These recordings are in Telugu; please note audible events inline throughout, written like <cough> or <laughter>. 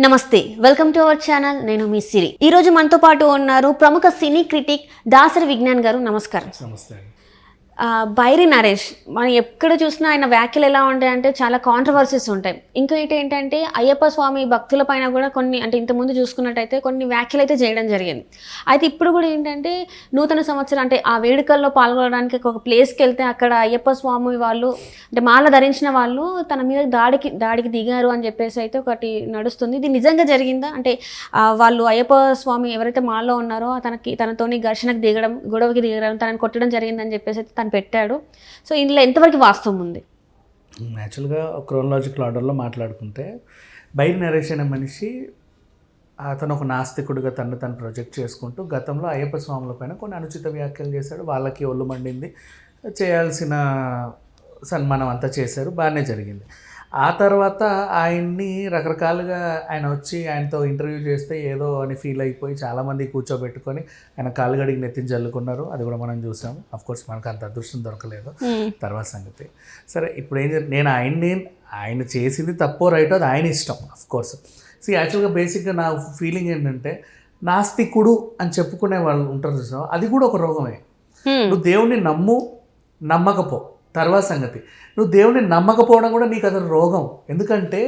నమస్తే వెల్కమ్ టు అవర్ ఛానల్. నేను మీ సిరి. ఈ రోజు మనతో పాటు ఉన్నారు ప్రముఖ సినీ క్రిటిక్ దాసరి విజ్ఞాన్ గారు. నమస్కారం. నమస్తే బైరి నరేష్ మనం ఎక్కడ చూసినా ఆయన వ్యాఖ్యలు ఎలా ఉంటాయంటే చాలా కాంట్రవర్సీస్ ఉంటాయి. ఇంకా ఏంటంటే అయ్యప్ప స్వామి భక్తుల పైన కూడా కొన్ని అంటే ఇంతకుముందు చూసుకున్నట్టయితే కొన్ని వ్యాఖ్యలు అయితే చేయడం జరిగింది. అయితే ఇప్పుడు కూడా ఏంటంటే నూతన సంవత్సరం అంటే ఆ వేడుకల్లో పాల్గొనడానికి ఒక ప్లేస్కి వెళ్తే అక్కడ అయ్యప్ప స్వామి వాళ్ళు అంటే మాల ధరించిన వాళ్ళు తన మీద దాడికి దాడికి దిగారు అని చెప్పేసి అయితే ఒకటి నడుస్తుంది. ఇది నిజంగా జరిగిందా? అంటే వాళ్ళు అయ్యప్ప స్వామి ఎవరైతే మాల్లో ఉన్నారో తనకి తనతోని ఘర్షణకు దిగడం గొడవకి దిగడం తనని కొట్టడం జరిగిందని చెప్పేసి అయితే తను పెట్టాడు. సో ఇందులో ఎంతవరకు వాస్తవం ఉంది? యాక్చువల్గా క్రోనలాజికల్ ఆర్డర్లో మాట్లాడుకుంటే బైరి నరేష్ అనే మనిషి అతను ఒక నాస్తికుడిగా తను తను ప్రొజెక్ట్ చేసుకుంటూ గతంలో అయ్యప్ప స్వాముల పైన కొన్ని అనుచిత వ్యాఖ్యలు చేశాడు. వాళ్ళకి ఒళ్ళు మండింది. చేయాల్సిన సన్మానం అంతా చేశారు. బాగానే జరిగింది. ఆ తర్వాత ఆయన్ని రకరకాలుగా ఆయన వచ్చి ఆయనతో ఇంటర్వ్యూ చేస్తే ఏదో అని ఫీల్ అయిపోయి చాలామంది కూర్చోబెట్టుకొని ఆయన కాలుగడికి నెత్తిని జల్లుకున్నారు. అది కూడా మనం చూసాం. అఫ్ కోర్స్ మనకు అంత అదృష్టం దొరకలేదు. తర్వాత సంగతి. సరే ఇప్పుడు ఏం నేను ఆయన్ని ఆయన చేసింది తప్పో రైటో అది ఆయన ఇష్టం అఫ్ కోర్స్ సో యాక్చువల్గా బేసిక్గా నా ఫీలింగ్ ఏంటంటే నాస్తికుడు అని చెప్పుకునే వాళ్ళు ఉంటారు చూసావా? అది కూడా ఒక రోగమే. Hmm. నువ్వు దేవుణ్ణి నమ్ము నమ్మకపో. తర్వాత సంగతి. నువ్వు దేవుణ్ణి నమ్మకపోవడం కూడా నీకు అది రోగం. ఎందుకంటే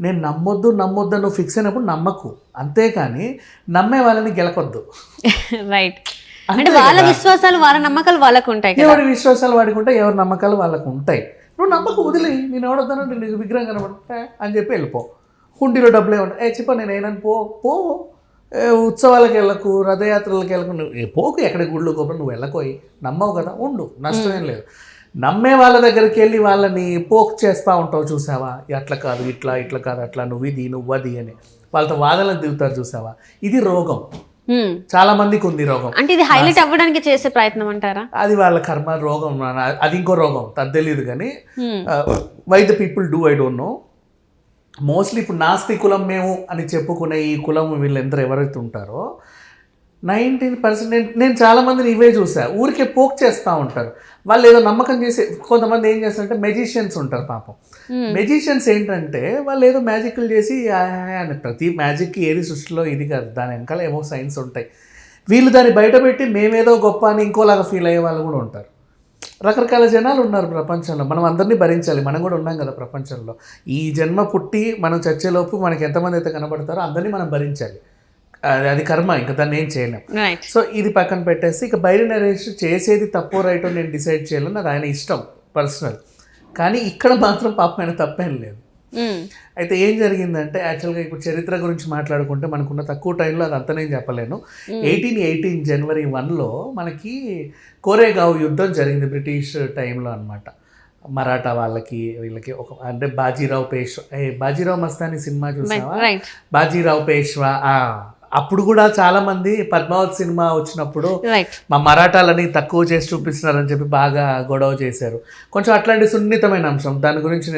నేను నమ్మొద్దు నమ్మొద్దు అని నువ్వు ఫిక్స్ అయినప్పుడు నమ్మకు. అంతేకాని నమ్మే వాళ్ళని గెలకొద్దు రైట్ <laughs> అంటే వాళ్ళ. విశ్వాసాలు వాళ్ళ నమ్మకాలు వాళ్ళకు ఉంటాయి ఎవరి విశ్వాసాలు వాడికి ఉంటాయి ఎవరి నమ్మకాలు వాళ్ళకు ఉంటాయి. నువ్వు నమ్మకం వదిలే. నేను ఎవడొద్దాను నీకు విగ్రహం కనబడుతా అని చెప్పి వెళ్ళిపో. హుండీలో డబ్బులు ఏమంటా ఏ చెప్ప నేను ఏనని పో పో. ఉత్సవాలకు వెళ్ళకు రథయాత్రలకు వెళ్ళకు. నువ్వు పోకు ఎక్కడ గుళ్ళు గోపురం నువ్వు వెళ్ళకోయి నమ్మవు కదా ఉండు. నష్టం ఏం లేదు. నమ్మే వాళ్ళ దగ్గరికి వెళ్ళి వాళ్ళని పోక్ చేస్తూ ఉంటావు చూసావా? అట్లా కాదు ఇట్లా ఇట్లా కాదు అట్లా నువ్వు ఇది నువ్వు అది అని. వాళ్ళతో వాదనలు దిగుతారు చూసావా? ఇది రోగం. చాలా మందికి ఉంది రోగం. అంటే ఇది హైలైట్ అవ్వడానికి చేసే ప్రయత్నం అంటారా? అది వాళ్ళ కర్మ రోగం. అది ఇంకో రోగం. అది తెలియదు కానీ. Why the people do I don't know mostly ఇప్పుడు నాస్తి కులం మేము అని చెప్పుకునే ఈ కులం వీళ్ళందరూ ఎవరైతే ఉంటారో నైన్టీన్ పర్సెంట్ నేను చాలామందిని ఇవే చూసా. ఊరికే పోక్ చేస్తూ ఉంటారు. వాళ్ళు ఏదో నమ్మకం చేసి కొంతమంది ఏం చేస్తారంటే మెజిషియన్స్ ఉంటారు పాపం. మెజిషియన్స్ ఏంటంటే వాళ్ళు ఏదో మ్యాజిక్లు చేసి అని ప్రతి మ్యాజిక్కి ఏది సృష్టిలో ఇది కాదు. దాని వెనకాల ఏమో సైన్స్ ఉంటాయి. వీళ్ళు దాన్ని బయటపెట్టి మేమేదో గొప్ప అని ఇంకోలాగా ఫీల్ అయ్యే వాళ్ళు కూడా ఉంటారు. రకరకాల జనాలు ఉన్నారు ప్రపంచంలో. మనం అందరినీ భరించాలి. మనం కూడా ఉన్నాం కదా ప్రపంచంలో. ఈ జన్మ పుట్టి మనం చచ్చేలోపు మనకి ఎంతమంది అయితే కనబడతారో అందరినీ మనం భరించాలి. అది కర్మ ఇంకా దాన్ని ఏం చేయలేం. సో ఇది పక్కన పెట్టేసి ఇక బయట నరేష్ చేసేది తప్పో రైటో నేను డిసైడ్ చేయలేను అది ఆయన ఇష్టం పర్సనల్. కానీ ఇక్కడ మాత్రం పాపం ఆయన తప్పేం లేదు. అయితే ఏం జరిగిందంటే యాక్చువల్గా ఇప్పుడు చరిత్ర గురించి మాట్లాడుకుంటే మనకున్న తక్కువ టైంలో అది అంతా నేను చెప్పలేను ఎయిటీన్ ఎయిటీన్ జనవరి వన్లో మనకి కోరేగావ్ యుద్ధం జరిగింది బ్రిటిష్ టైంలో అన్నమాట. మరాఠా వాళ్ళకి వీళ్ళకి ఒక అంటే బాజీరావు పేష్వా బాజీరావు మస్తాని సినిమా చూసావా? బాజీరావు పేష్వా అప్పుడు కూడా చాలా మంది పద్మావత్ సినిమా వచ్చినప్పుడు మా మరాఠాలని తక్కువ చేసి చూపిస్తున్నారని చెప్పి బాగా గొడవ చేశారు. కొంచెం అట్లాంటి సున్నితమైన అంశం. దాని గురించి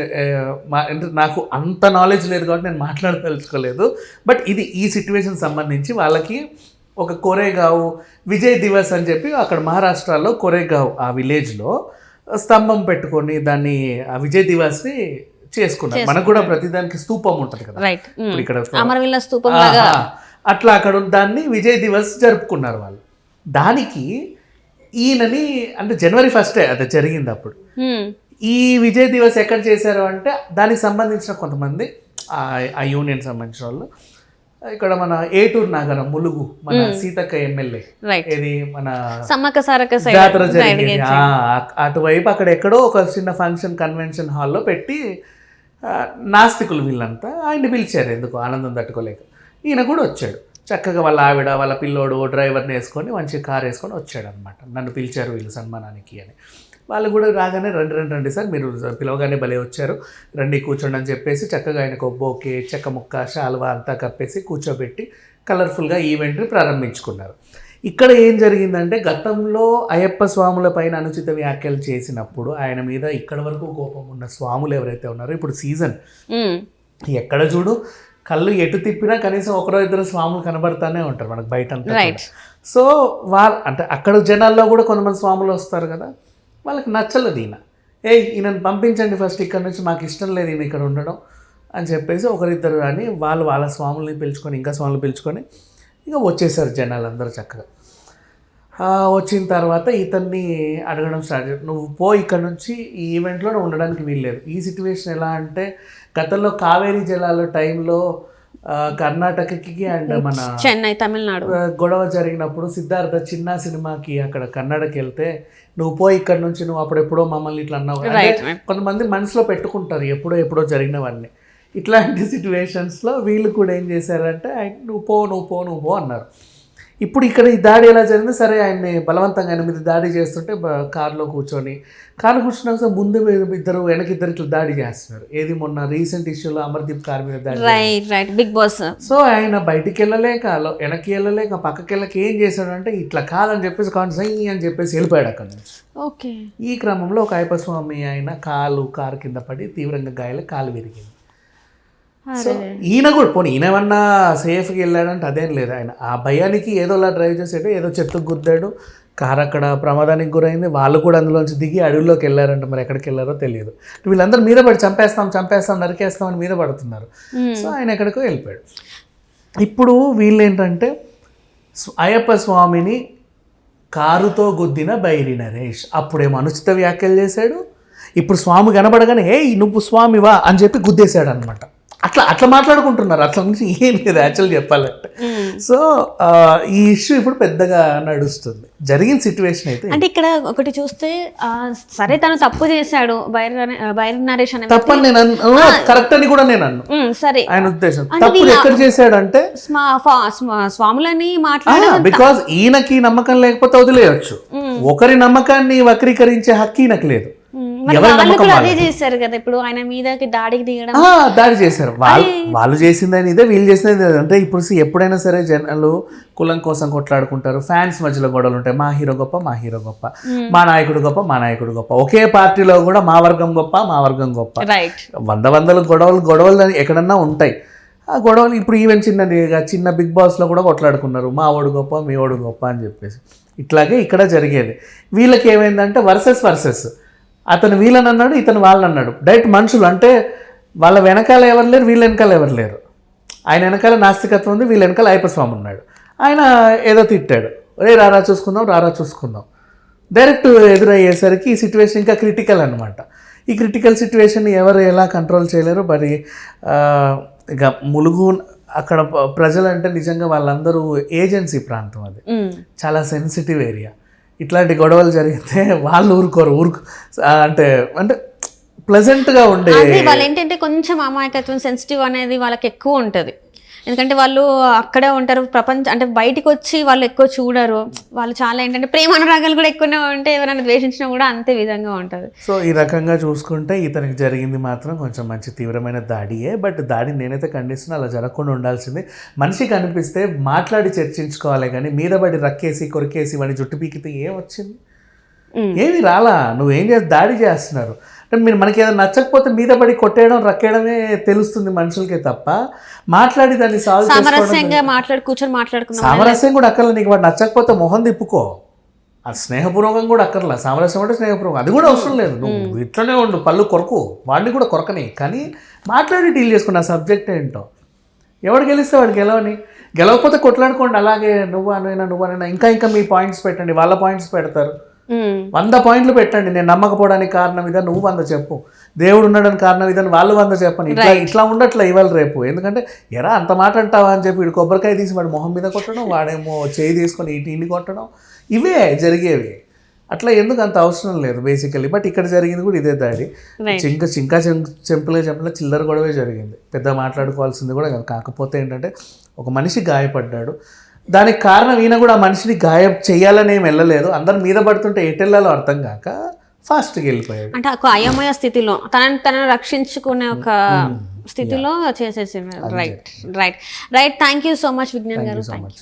నాకు అంత నాలెడ్జ్ లేదు కాబట్టి నేను మాట్లాడదలుచుకోలేదు. బట్ ఇది ఈ సిచ్యువేషన్ సంబంధించి వాళ్ళకి ఒక కొరేగావ్ విజయ్ దివస్ అని చెప్పి అక్కడ మహారాష్ట్రలో కొరేగావ్ ఆ విలేజ్లో స్తంభం పెట్టుకొని దాన్ని ఆ విజయ్ దివస్ని చేసుకున్నారు. మనకు కూడా ప్రతిదానికి స్తూపం ఉంటుంది కదా. ఇక్కడ అమరవీళ్ళ స్తూపం లాగా. అట్లా అక్కడ దాన్ని విజయ్ దివస్ జరుపుకున్నారు వాళ్ళు. దానికి ఈయనని అంటే జనవరి ఫస్టే అది జరిగింది అప్పుడు. ఈ విజయ్ దివస్ ఎక్కడ చేశారు అంటే దానికి సంబంధించిన కొంతమంది ఆ- యూనియన్ సంబంధించిన వాళ్ళు. ఇక్కడ మన ఏటూరు నగరం ములుగు మన సీతక్క ఎమ్మెల్యే. ఏది? మన సమ్మక్క సారక్క జాతర జరిగింది. అటువైపు అక్కడ ఎక్కడో ఒక చిన్న ఫంక్షన్ కన్వెన్షన్ హాల్లో పెట్టి నాస్తికులు వీళ్ళంతా ఆయన్ని పిలిచారు. ఎందుకు? ఆనందం తట్టుకోలేక. ఈయన కూడా వచ్చాడు. చక్కగా వాళ్ళ ఆవిడ వాళ్ళ పిల్లోడు డ్రైవర్ని వేసుకొని మంచి కార్ వేసుకొని వచ్చాడు అనమాట నన్ను పిలిచారు వీళ్ళు సన్మానానికి అని. వాళ్ళు కూడా రాగానే రండి రండి రండి సార్ మీరు పిలవగానే భలే వచ్చారు. రండి కూర్చోండి అని చెప్పేసి చక్కగా ఆయనకు బోకే చెక్క ముక్క శాల్వా అంతా కప్పేసి కూర్చోబెట్టి కలర్ఫుల్గా ఈవెంట్ని ప్రారంభించుకున్నారు. ఇక్కడ ఏం జరిగిందంటే గతంలో అయ్యప్ప స్వాముల పైన అనుచిత వ్యాఖ్యలు చేసినప్పుడు ఆయన మీద ఇక్కడ వరకు కోపం ఉన్న స్వాములు ఎవరైతే ఉన్నారో ఇప్పుడు సీజన్. ఎక్కడ చూడు కళ్ళు ఎటు తిప్పినా కనీసం ఒకరో ఇద్దరు స్వాములు కనబడతానే ఉంటారు మనకు బయట. రైట్ సో వాళ్ళ అంటే అక్కడ జనాల్లో కూడా కొంతమంది స్వాములు వస్తారు కదా వాళ్ళకి నచ్చలేదు ఈయన. ఏ ఈయనను పంపించండి ఫస్ట్ ఇక్కడ నుంచి మాకు ఇష్టం లేదు ఈయన ఇక్కడ ఉండడం అని చెప్పేసి ఒకరిద్దరు అని వాళ్ళు వాళ్ళ స్వాముల్ని పిలుచుకొని ఇంకా స్వాములు పిలుచుకొని ఇక వచ్చేసారు జనాలు అందరూ చక్కగా. వచ్చిన తర్వాత ఇతన్ని అడగడం స్టార్ట్ చేశారు. నువ్వు పో ఇక్కడ నుంచి ఈ ఈవెంట్లో నువ్వు ఉండడానికి వీల్లేదు. ఈ సిచ్యువేషన్ ఎలా అంటే గతంలో కావేరీ జలాల టైంలో కర్ణాటకకి అండ్ మన చెన్నై తమిళనాడు. గొడవ జరిగినప్పుడు సిద్ధార్థ చిన్న సినిమాకి అక్కడ కన్నడకి వెళ్తే నువ్వు పోయి ఇక్కడ నుంచి నువ్వు అప్పుడెప్పుడో మమ్మల్ని ఇట్లా అన్నావు. కొంతమంది మనసులో పెట్టుకుంటారు ఎప్పుడో ఎప్పుడో జరిగినవన్నీ. ఇట్లాంటి <laughs> సిచ్యువేషన్స్లో వీళ్ళు కూడా ఏం చేశారంటే నువ్వు పో నువ్వు పో నువ్వు పో అన్నారు. ఇప్పుడు ఇక్కడ ఈ దాడి ఎలా జరిగింది సరే ఆయన్ని బలవంతంగా ఆయన మీద దాడి చేస్తుంటే కారులో కూర్చొని కారు కూర్చున్నాక ముందు ఇద్దరు వెనక ఇద్దరు ఇట్లా దాడి చేస్తున్నారు. ఏది మొన్న రీసెంట్ ఇష్యూలో అమర్దీప్ కార్ మీద దాడి right right big boss so ఆయన బయటికి వెళ్ళలేక వెనక్కి వెళ్ళలేక పక్కకి వెళ్ళక ఏం చేశాడంటే ఇట్లా కాదని చెప్పేసి కాన్సై అని చెప్పేసి వెళ్ళిపోయాడు అక్కడ నుంచి. ఓకే ఈ క్రమంలో ఒక అయ్యప్పస్వామి ఆయన కాలు కారు కింద పడి తీవ్రంగా గాయాలు కాలు విరిగింది. సో ఈయన కూడా పోనీ ఈయన ఏమన్నా సేఫ్గా వెళ్ళాడంటే అదేం లేదు. ఆయన ఆ భయానికి ఏదోలా డ్రైవ్ చేసాడు ఏదో చెట్టుకు గుద్దాడు కారు అక్కడ ప్రమాదానికి గురైంది వాళ్ళు కూడా అందులోంచి దిగి అడవిలోకి వెళ్ళారంట మరి ఎక్కడికి వెళ్ళారో తెలియదు. వీళ్ళందరూ మీద పడి చంపేస్తాం చంపేస్తాం నరికేస్తాం అని మీద పడుతున్నారు. సో ఆయన ఎక్కడికో వెళ్ళిపోయాడు. ఇప్పుడు వీళ్ళు ఏంటంటే అయ్యప్ప స్వామిని కారుతో గుద్దిన బైరి నరేష్. అప్పుడేమో అనుచిత వ్యాఖ్యలు చేశాడు. ఇప్పుడు స్వామి కనబడగానే ఏ నువ్వు స్వామివా అని చెప్పి గుద్దేశాడు అనమాట అట్లా అట్లా మాట్లాడుకుంటున్నారు. అట్లా నుంచి ఏం లేదు యాక్చువల్ చెప్పాలంటే. సో ఆ, ఈ ఇష్యూ ఇప్పుడు పెద్దగా నడుస్తుంది. జరిగిన సిచ్యువేషన్ అయితే. అంటే ఇక్కడ ఒకటి చూస్తే సరే తను తప్పు చేశాడు బైర నరేష్ అనే తప్పని నేను కరెక్ట్ అని కూడా నేను అన్ను. సరే. ఆయన ఉద్దేశం. తప్పు ఎక్కడ చేశాడంటే ఫా- స్మా- స్వాములని మాట్లాడ బికాజ్ ఈయనకి నమ్మకం లేకపోతే వదిలేయచ్చు. ఒకరి నమ్మకాన్ని వక్రీకరించే హక్కు ఈయనకు లేదు. అదే చేశారు కదా. ఇప్పుడు ఆయన మీదకి దాడికి దిగడం. దాడి చేశారు. వాళ్ళు వాళ్ళు చేసిందని ఇదే వీళ్ళు చేసింది. అంటే ఇప్పుడు ఎప్పుడైనా సరే జనాలు కులం కోసం కొట్లాడుకుంటారు. ఫ్యాన్స్ మధ్యలో గొడవలు ఉంటాయి. మా హీరో గొప్ప మా హీరో గొప్ప. మా నాయకుడు గొప్ప మా నాయకుడు గొప్ప. ఒకే పార్టీలో కూడా మా వర్గం గొప్ప మా వర్గం గొప్ప. రైట్ వంద వందల గొడవలు గొడవలు ఎక్కడన్నా ఉంటాయి. ఆ గొడవలు ఇప్పుడు ఈవెన్ చిన్న చిన్న బిగ్ బాస్లో కూడా కొట్లాడుకున్నారు. మా ఓడు గొప్ప మీ ఓడు గొప్ప అని చెప్పేసి. ఇట్లాగే ఇక్కడ జరిగేది. వీళ్ళకి ఏమైందంటే వర్సెస్ వర్సెస్. అతను వీళ్ళని అన్నాడు ఇతను వాళ్ళని అన్నాడు డైరెక్ట్ మనుషులు అంటే వాళ్ళ వెనకాల ఎవరు లేరు వీళ్ళ వెనకాల ఎవరు లేరు. ఆయన వెనకాల నాస్తికత్వం ఉంది వీళ్ళ వెనకాల అయ్యప్పస్వామి ఉన్నాడు. ఆయన ఏదో తిట్టాడు. రే రారా చూసుకుందాం రారా చూసుకుందాం. డైరెక్ట్ ఎదురయ్యేసరికి ఈ సిచ్యువేషన్ ఇంకా క్రిటికల్ అనమాట ఈ క్రిటికల్ సిచ్యువేషన్ ఎవరు ఎలా కంట్రోల్ చేయలేరు మరి ఇక ములుగు అక్కడ ప్రజలంటే నిజంగా వాళ్ళందరూ ఏజెన్సీ ప్రాంతం అది. చాలా సెన్సిటివ్ ఏరియా. ఇట్లాంటి గొడవలు జరిగితే వాళ్ళు ఊరుకోరు ఊరుకు అంటే అంటే ప్లెజెంట్గా ఉండే వాళ్ళు ఏంటంటే కొంచెం అమాయకత్వం సెన్సిటివ్ అనేది వాళ్ళకి ఎక్కువ ఉంటుంది. ఎందుకంటే వాళ్ళు అక్కడే ఉంటారు ప్రపంచ అంటే బయటికి వచ్చి వాళ్ళు ఎక్కువ చూడరు. వాళ్ళు చాలా ఏంటంటే ప్రేమ అనురాగాలు కూడా ఎక్కువనే ఉంటే ఎవరైనా ద్వేషించినా కూడా అంతే విధంగా ఉంటుంది. సో ఈ రకంగా చూసుకుంటే ఇతనికి జరిగింది మాత్రం కొంచెం మంచి తీవ్రమైన దాడియే. బట్ దాడి నేనైతే ఖండిస్తున్నా అలా జరగకుండా ఉండాల్సింది. మనిషికి అనిపిస్తే మాట్లాడి చర్చించుకోవాలి కానీ మీద పడి రక్కేసి కొరికేసి వాడి జుట్టు పీకితే ఏం వచ్చింది. ఏమి రాలా. నువ్వేం చేసి దాడి చేస్తున్నారు. అంటే మీరు మనకి ఏదైనా నచ్చకపోతే మీద పడి కొట్టేయడం రక్కేయడమే తెలుస్తుంది మనుషులకే తప్ప. మాట్లాడి దాన్ని సాల్వ్ సామరస్యంగా మాట్లాడి కూర్చొని మాట్లాడుకున్నాం సామరస్యం కూడా అక్కర్లే. నీకు వాడు నచ్చకపోతే మొహం తిప్పుకో. అది స్నేహపూర్వకం కూడా అక్కర్లా. సామరస్యం అంటే స్నేహపూర్వకం. అది కూడా అవసరం లేదు. నువ్వు ఇట్లనే ఉండు పళ్ళు కొరకు. వాడిని కూడా కొరకని. కానీ మాట్లాడి డీల్ చేసుకున్న సబ్జెక్ట్ ఏంటో. ఎవడు గెలిస్తే వాడు గెలవని. గెలవకపోతే కొట్లాడుకోండి. అలాగే నువ్వు అనైనా నువ్వు అనైనా ఇంకా ఇంకా మీ పాయింట్స్ పెట్టండి. వాళ్ళ పాయింట్స్ పెడతారు. వంద పాయింట్లు పెట్టండి. నేను నమ్మకపోవడానికి కారణం ఇదని నువ్వు వంద చెప్పు. దేవుడు ఉండడానికి కారణం ఇదని వాళ్ళు వంద చెప్పని. ఇట్లా ఇట్లా ఉండట్లే ఇవాళ రేపు. ఎందుకంటే ఎరా అంత మాట అంటావా అని చెప్పి వీడు కొబ్బరికాయ తీసి వాడు మొహం మీద కొట్టడం వాడేమో చేయి తీసుకొని ఇటు ఇంటి కొట్టడం ఇవే జరిగేవి. అట్లా ఎందుకు అంత అవసరం లేదు బేసికలీ బట్ ఇక్కడ జరిగింది కూడా ఇదే దాడి. ఇంకా ఇంకా సింపుల్గా చెప్పిన చిల్లర గొడవే జరిగింది. పెద్ద మాట్లాడుకోవాల్సింది కూడా కాదు. కాకపోతే ఏంటంటే ఒక మనిషి గాయపడ్డాడు. దానికి కారణం ఈయన కూడా ఆ మనిషిని గాయం చేయాలని ఏం వెళ్ళలేదు. అందరు మీద పడుతుంటే ఎటెళ్ళాలో అర్థం కాక ఫాస్ట్గా వెళ్ళిపోయాడు. అంటే ఒక అయోమయ స్థితిలో తనని తనను రక్షించుకునే ఒక స్థితిలో చేసేసి right right right thank you so much Vignan గారు. So much